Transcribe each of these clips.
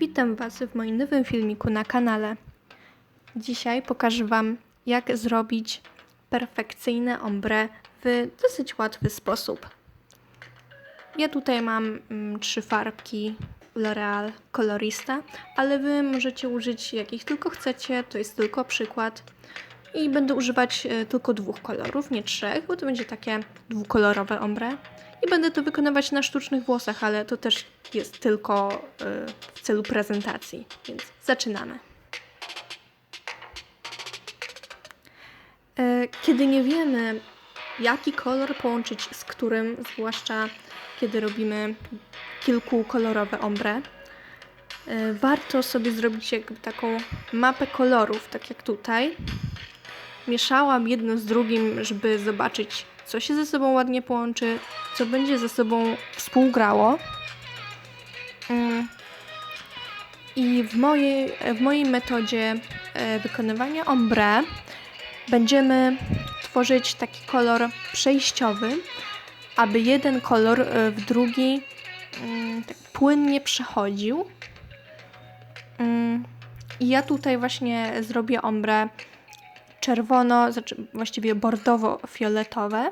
Witam Was w moim nowym filmiku na kanale. Dzisiaj pokażę Wam, jak zrobić perfekcyjne ombre w dosyć łatwy sposób. Ja tutaj mam mm, trzy farbki L'Oreal Colorista, ale Wy możecie użyć jakich tylko chcecie, to jest tylko przykład. I będę używać e, tylko dwóch kolorów, nie trzech, bo to będzie takie dwukolorowe ombre. I będę to wykonywać na sztucznych włosach, ale to też jest tylko y, w celu prezentacji, więc zaczynamy. E, Kiedy nie wiemy, jaki kolor połączyć z którym, zwłaszcza kiedy robimy kilkukolorowe ombre, e, warto sobie zrobić jakby taką mapę kolorów, tak jak tutaj. Mieszałam jedno z drugim, żeby zobaczyć, co się ze sobą ładnie połączy, co będzie ze sobą współgrało. Mm. I w mojej, w mojej metodzie e, wykonywania ombre będziemy tworzyć taki kolor przejściowy, aby jeden kolor e, w drugi mm, tak płynnie przechodził. Mm. I ja tutaj właśnie zrobię ombre czerwono, znaczy właściwie bordowo-fioletowe.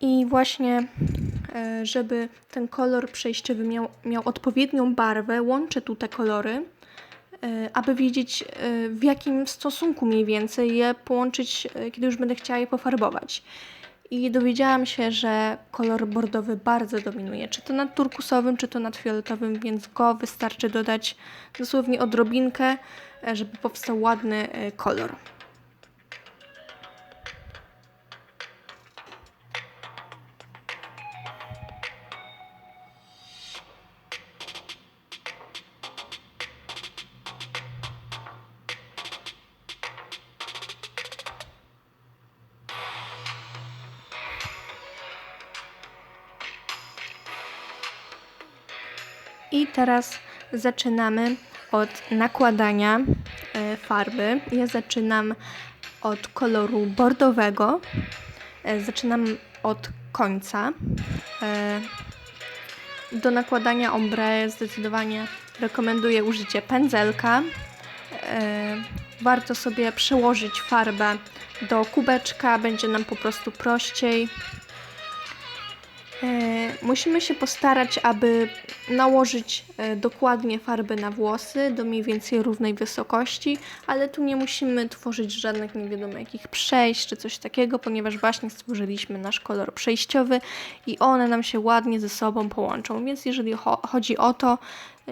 I właśnie, e, żeby ten kolor przejściowy miał, miał odpowiednią barwę, łączę tu te kolory, e, aby wiedzieć e, w jakim stosunku mniej więcej je połączyć, kiedy już będę chciała je pofarbować. I dowiedziałam się, że kolor bordowy bardzo dominuje, czy to nad turkusowym, czy to nad fioletowym, więc go wystarczy dodać dosłownie odrobinkę, żeby powstał ładny kolor. I teraz zaczynamy od nakładania e, farby. Ja zaczynam od koloru bordowego. E, zaczynam od końca. E, do nakładania ombre zdecydowanie rekomenduję użycie pędzelka. Warto sobie przełożyć farbę do kubeczka, będzie nam po prostu prościej. E, musimy się postarać, aby nałożyć e, dokładnie farby na włosy do mniej więcej równej wysokości, ale tu nie musimy tworzyć żadnych nie wiadomo jakich przejść czy coś takiego, ponieważ właśnie stworzyliśmy nasz kolor przejściowy i one nam się ładnie ze sobą połączą. Więc jeżeli cho chodzi o to,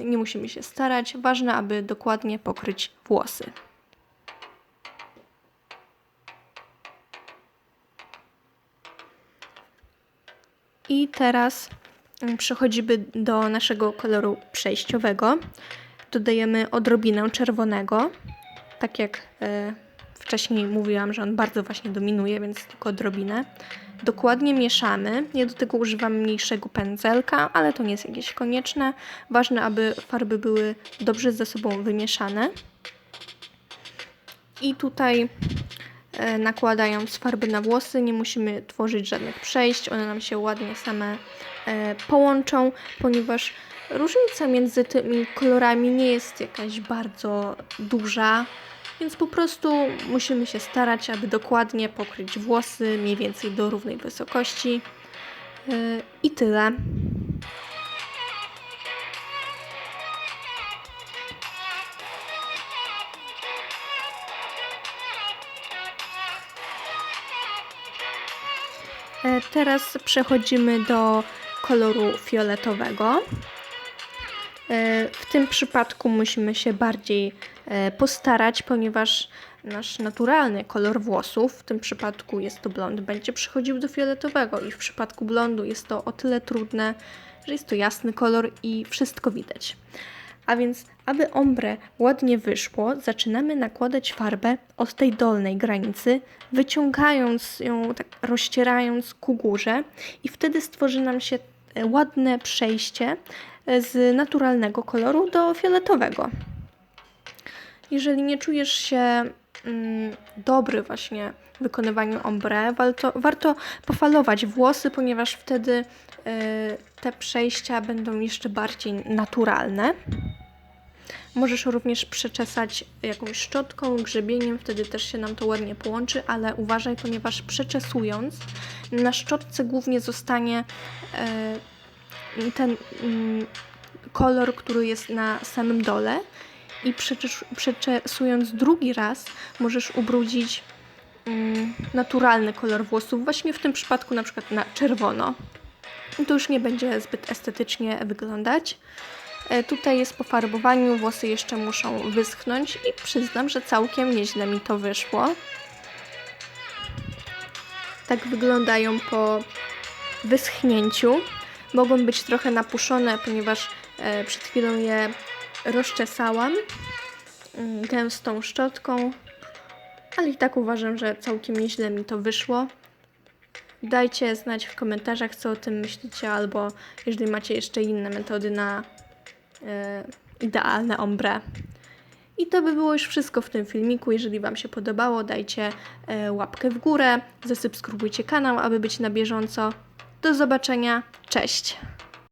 nie musimy się starać. Ważne, aby dokładnie pokryć włosy. I teraz mm, przechodzimy do naszego koloru przejściowego. Dodajemy odrobinę czerwonego. Tak jak e, wcześniej mówiłam, że on bardzo właśnie dominuje, więc tylko odrobinę. Dokładnie mieszamy. Ja do tego używam mniejszego pędzelka, ale to nie jest jakieś konieczne. Ważne, aby farby były dobrze ze sobą wymieszane. I tutaj nakładając farby na włosy. Nie musimy tworzyć żadnych przejść, one nam się ładnie same e, połączą, ponieważ różnica między tymi kolorami nie jest jakaś bardzo duża, więc po prostu musimy się starać, aby dokładnie pokryć włosy mniej więcej do równej wysokości. E, I tyle. Teraz przechodzimy do koloru fioletowego. E, w tym przypadku musimy się bardziej e, postarać, ponieważ nasz naturalny kolor włosów, w tym przypadku jest to blond, będzie przechodził do fioletowego i w przypadku blondu jest to o tyle trudne, że jest to jasny kolor i wszystko widać. A więc, aby ombre ładnie wyszło, zaczynamy nakładać farbę od tej dolnej granicy, wyciągając ją, tak rozcierając ku górze i wtedy stworzy nam się e, ładne przejście e, z naturalnego koloru do fioletowego. Jeżeli nie czujesz się mm, dobry właśnie w wykonywaniu ombre. Warto, warto pofalować włosy, ponieważ wtedy y, te przejścia będą jeszcze bardziej naturalne. Możesz również przeczesać jakąś szczotką, grzebieniem, wtedy też się nam to ładnie połączy, ale uważaj, ponieważ przeczesując na szczotce głównie zostanie e, ten mm, kolor, który jest na samym dole i przeczes- przeczesując drugi raz możesz ubrudzić mm, naturalny kolor włosów, właśnie w tym przypadku na przykład na czerwono. To już nie będzie zbyt estetycznie wyglądać. E, Tutaj jest po farbowaniu, włosy jeszcze muszą wyschnąć i przyznam, że całkiem nieźle mi to wyszło. Tak wyglądają po wyschnięciu. Mogą być trochę napuszone, ponieważ e, przed chwilą je rozczesałam mm, gęstą szczotką, ale i tak uważam, że całkiem nieźle mi to wyszło. Dajcie znać w komentarzach, co o tym myślicie, albo jeżeli macie jeszcze inne metody na idealne ombre. I to by było już wszystko w tym filmiku. Jeżeli Wam się podobało, dajcie e, łapkę w górę, zasubskrybujcie kanał, aby być na bieżąco. Do zobaczenia, cześć!